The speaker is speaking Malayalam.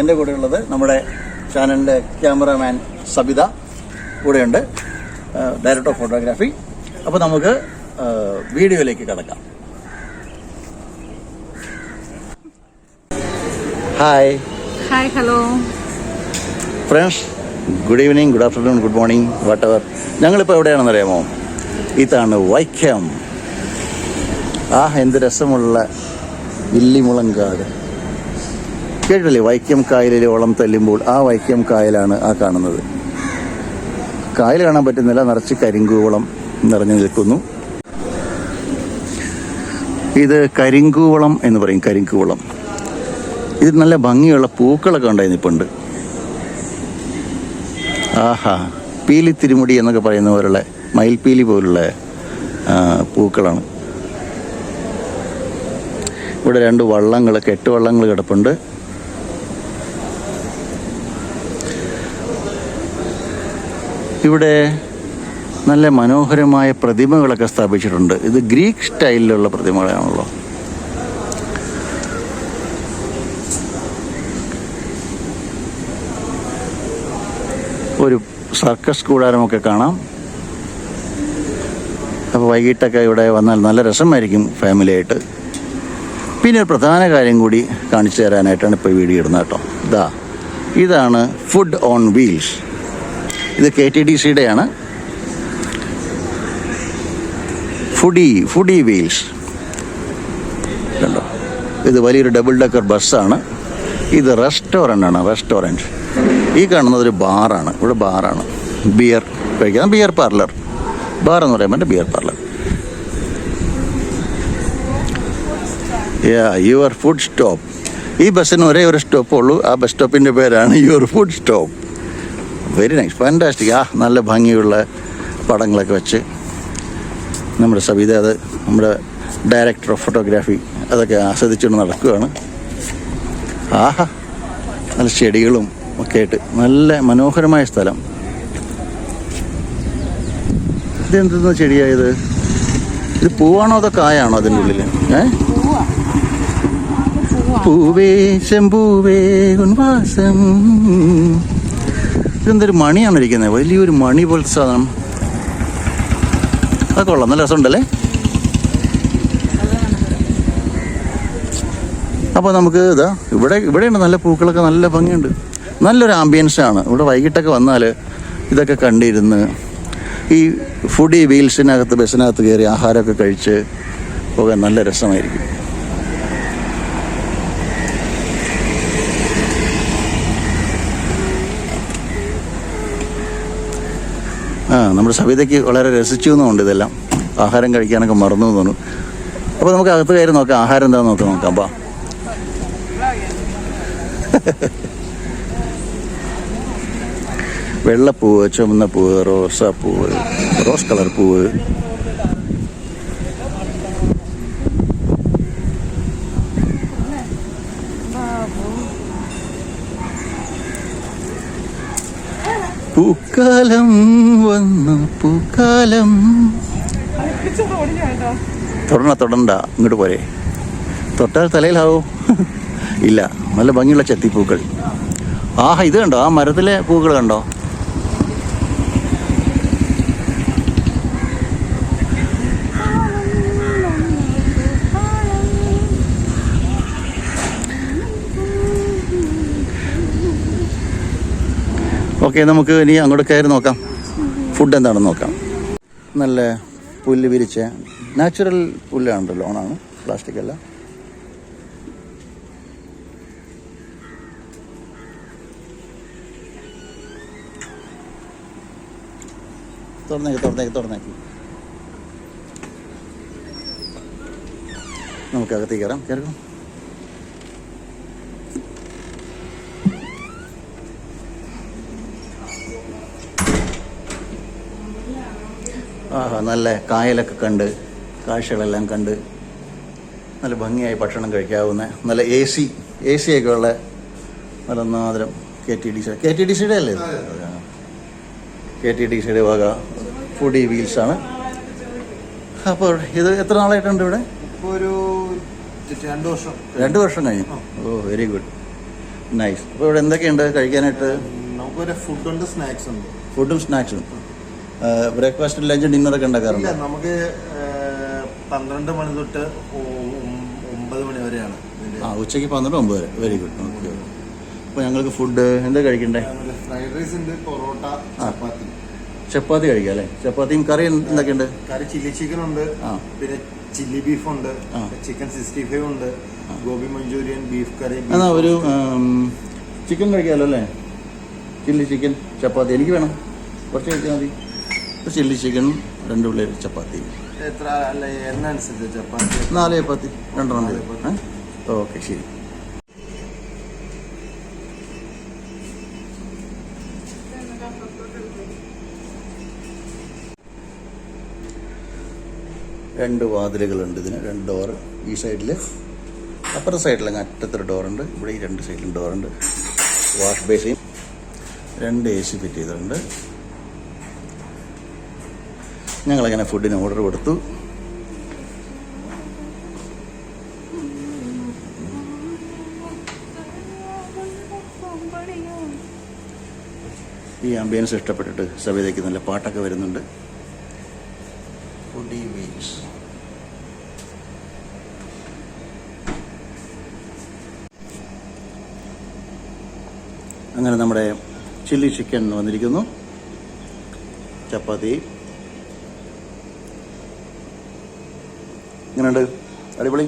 എന്റെ കൂടെ ഉള്ളത് നമ്മുടെ ചാനലിന്റെ ക്യാമറാമാൻ സബിത കൂടെയുണ്ട്. ഡയറക്ടർ ഓഫ് ഫോട്ടോഗ്രാഫി അപ്പോൾ നമുക്ക് വീഡിയോയിലേക്ക് കടക്കാം. Hi hi hello friends good evening good afternoon good morning whatever ഞങ്ങളിപ്പോൾ എവിടെയാണെന്ന് അറിയാമോ ഇതാണ് വൈക്കം ആ എന്ത് രസമുള്ള ഇല്ലിമുളങ്കാട് കേട്ടില്ലേ? വൈക്കം കായലിൽ ഓളം തല്ലുമ്പോൾ ആ വൈക്കം കായലാണ് ആ കാണുന്നത്. കായൽ കാണാൻ പറ്റുന്നില്ല. നിറച്ച് കരിങ്കൂവളം നിറഞ്ഞു നിൽക്കുന്നു. ഇത് കരിങ്കൂവളം എന്ന് പറയും. കരിങ്കൂവളം ഇത് നല്ല ഭംഗിയുള്ള പൂക്കളൊക്കെ ഉണ്ടായിരുന്നു ഇപ്പം ഉണ്ട്. ആഹാ. പീലി തിരുമുടി എന്നൊക്കെ പറയുന്ന പോലുള്ള മയിൽപീലി പോലുള്ള പൂക്കളാണ്. ഇവിടെ രണ്ട് വള്ളങ്ങൾ കെട്ടുവള്ളങ്ങൾ കിടപ്പുണ്ട്. ഇവിടെ നല്ല മനോഹരമായ പ്രതിമകളൊക്കെ സ്ഥാപിച്ചിട്ടുണ്ട്. ഇത് ഗ്രീക്ക് സ്റ്റൈലിലുള്ള പ്രതിമകളാണല്ലോ. ഒരു സർക്കസ് കൂടാരമൊക്കെ കാണാം. അപ്പോൾ വൈകിട്ടൊക്കെ ഇവിടെ വന്നാൽ നല്ല രസമായിരിക്കും ഫാമിലിയായിട്ട് പിന്നെ ഒരു പ്രധാന കാര്യം കൂടി കാണിച്ചു തരാനായിട്ടാണ് ഇപ്പോൾ വീഡിയോ ഇടുന്നത് കേട്ടോ. ഇതാ ഇതാണ് ഫുഡ് ഓൺ വീൽസ് ഇത് K T D സിയുടെയാണ്. Foodie foodie wheels. കണ്ടോ? ഇത് വലിയൊരു ഡബിൾ ഡെക്കർ ബസ്സാണ് ഇത് റെസ്റ്റോറന്റ് ആണ് റെസ്റ്റോറന്റ് ഈ കാണുന്നത് ഒരു ബാറാണ്. ഇവിടെ ബാറാണ്. ബിയർ കഴിക്കാൻ ബിയർ പാർലർ ബാർ എന്ന് പറയാൻ പറയുമ്പോൾ ബിയർ പാർലർ യാ യുവർ ഫുഡ് സ്റ്റോപ്പ് ഈ ബസ്സിന് ഒരേ ഒരു സ്റ്റോപ്പുള്ളൂ ആ ബസ് സ്റ്റോപ്പിന്റെ പേരാണ് your food stop very nice fantastic ആ നല്ല ഭംഗിയുള്ള പടങ്ങളൊക്കെ വെച്ച് നമ്മുടെ സവിത അത് നമ്മുടെ ഡയറക്ടർ ഓഫ് ഫോട്ടോഗ്രാഫി അതൊക്കെ ആസ്വദിച്ചുകൊണ്ട് നടക്കുകയാണ്. ആഹാ നല്ല ചെടികളും ഒക്കെ ആയിട്ട് നല്ല മനോഹരമായ സ്ഥലം. ഇതെന്തെന്ന ചെടിയായത് ഇത് പൂവാണോ അതോ കായാണോ അതിന്റെ ഉള്ളിൽ? ഏ? പൂവേ ശംഭൂവേ ഉൻവാസം. ഇതെന്തൊരു മണിയാണ് ഇരിക്കുന്നത്? വലിയൊരു മണി പോലത്തെ സാധനം. അതൊക്കെ കൊള്ളാം. നല്ല രസമുണ്ടല്ലേ? അപ്പോൾ നമുക്ക് ഇതാ ഇവിടെ ഇവിടെയുണ്ട് നല്ല പൂക്കളൊക്കെ നല്ല ഭംഗിയുണ്ട്. നല്ലൊരു ആംബിയൻസ് ആണ്. ഇവിടെ വൈകിട്ടൊക്കെ വന്നാൽ ഇതൊക്കെ കണ്ടിരുന്ന് ഈ ഫുഡി വീൽസിനകത്ത് ബസ്സിനകത്ത് കയറി ആഹാരമൊക്കെ കഴിച്ച് പോകാൻ നല്ല രസമായിരിക്കും. നമ്മുടെ സവിതയ്ക്ക് വളരെ രസിച്ചു എന്നുണ്ട് ഇതെല്ലാം. ആഹാരം കഴിക്കാനൊക്കെ മറന്നു തോന്നുന്നു. അപ്പോൾ നമുക്ക് അകത്ത് കയറി നോക്കാം. ആഹാരം എന്താണെന്ന് നോക്കാം നോക്കാം. അപ്പം വെള്ളപ്പൂവ് ചുമന്ന പൂവ് റോസാപ്പൂവ് റോസ് കളർ പൂവ്. പൂക്കാലം വന്നു. പൂക്കാലം തൊടണ്ട തൊടണ്ട. ഇങ്ങോട്ട് പോരെ. തൊട്ടാൽ തലയിലാവോ? ഇല്ല. നല്ല ഭംഗിയുള്ള ചെത്തിപ്പൂക്കൾ. ആഹാ ഇത് കണ്ടോ? ആ മരത്തിലെ പൂക്കൾ കണ്ടോ? ഓക്കെ നമുക്ക് ഇനി അങ്ങോട്ട് കയറി നോക്കാം. ഫുഡ് എന്താണെന്ന് നോക്കാം. നല്ല പുല്ല് വിരിച്ച നാച്ചുറൽ പുല്ലാണല്ലോ ലോണാണ് പ്ലാസ്റ്റിക് അല്ല. തുറന്നേക്ക് തുറന്നേക്ക് തുറന്നേക്ക്. നമുക്ക് അകത്തേക്ക് കയറാം കയറാം ആഹാ നല്ല കായലൊക്കെ കണ്ട് കാഴ്ചകളെല്ലാം കണ്ട് നല്ല ഭംഗിയായി ഭക്ഷണം കഴിക്കാവുന്ന നല്ല എ സി എ സി ഒക്കെ ഉള്ള നല്ല നാദരം K T D C K T D സിയുടെ അല്ലേ കെ ടി ഡി സിയുടെ വക ഫുഡി വീൽസാണ് അപ്പോൾ ഇത് എത്ര നാളായിട്ടുണ്ട് ഇവിടെ? ഒരു രണ്ട് വർഷം. രണ്ട് വർഷം കഴിഞ്ഞു. ഓ വെരി ഗുഡ് നൈസ് അപ്പോൾ ഇവിടെ എന്തൊക്കെയുണ്ട് കഴിക്കാനായിട്ട്? നമുക്കൊരു ഫുഡുണ്ട് സ്നാക്സ് ഉണ്ട്. ഫുഡും സ്നാക്സും ബ്രേക്ക്ഫാസ്റ്റ് ലഞ്ച് ഡിന്നർ ഒക്കെ ഉണ്ടാക്കാറുണ്ട്? നമുക്ക് പന്ത്രണ്ട് മണി തൊട്ട് ഒമ്പത് മണി വരെയാണ് ആ ഉച്ചയ്ക്ക് പന്ത്രണ്ട് ഒമ്പത് വരെ. വെരി ഗുഡ് ഓക്കെ അപ്പോൾ ഞങ്ങൾക്ക് ഫുഡ് എന്താ കഴിക്കണ്ടേ? ഫ്രൈഡ് റൈസ് ഉണ്ട് പൊറോട്ട ചപ്പാത്തി. ചപ്പാത്തി കഴിക്കാം അല്ലേ? ചപ്പാത്തിയും കറി എന്തൊക്കെയുണ്ട്? കറി ചില്ലി ചിക്കൻ ഉണ്ട് പിന്നെ ചില്ലി ബീഫ് ഉണ്ട് ചിക്കൻ സിക്സ്റ്റി ഫൈവ് ഉണ്ട് ഗോബി മഞ്ചൂരിയൻ ബീഫ് കറി എന്നാ ഒരു ചിക്കൻ കഴിക്കാമല്ലോ അല്ലേ? Chilli chicken chapati. എനിക്ക് വേണം. കുറച്ച് കഴിച്ചാൽ മതി. ചില്ലി ചിക്കനും രണ്ട് ഉള്ളിൽ ചപ്പാത്തിയും. എത്ര അല്ല ചപ്പാത്തി? നാല് ചപ്പാത്തി രണ്ടെണ്ണം ഓക്കെ ശരി. രണ്ട് വാതിലുകളുണ്ട് ഇതിന് രണ്ട് ഡോറ് ഈ സൈഡിൽ അപ്പുറത്തെ സൈഡിൽ അങ്ങ് അറ്റത്തൊരു ഡോറുണ്ട് ഇവിടെ ഈ രണ്ട് സൈഡിലും ഡോറുണ്ട് വാഷ് ബേസിൻ രണ്ട് എ സി ഫിറ്റ് ചെയ്തിട്ടുണ്ട്. ഞങ്ങളങ്ങനെ ഫുഡിന് ഓർഡർ കൊടുത്തു. ഈ ആംബിയൻസ് ഇഷ്ടപ്പെട്ടിട്ട് സവിതയ്ക്ക് നല്ല പാട്ടൊക്കെ വരുന്നുണ്ട്. ഫുഡി അങ്ങനെ നമ്മുടെ ചില്ലി ചിക്കൻ വന്നിരിക്കുന്നു. ചപ്പാത്തി. എങ്ങനെയുണ്ട്? അടിപൊളി?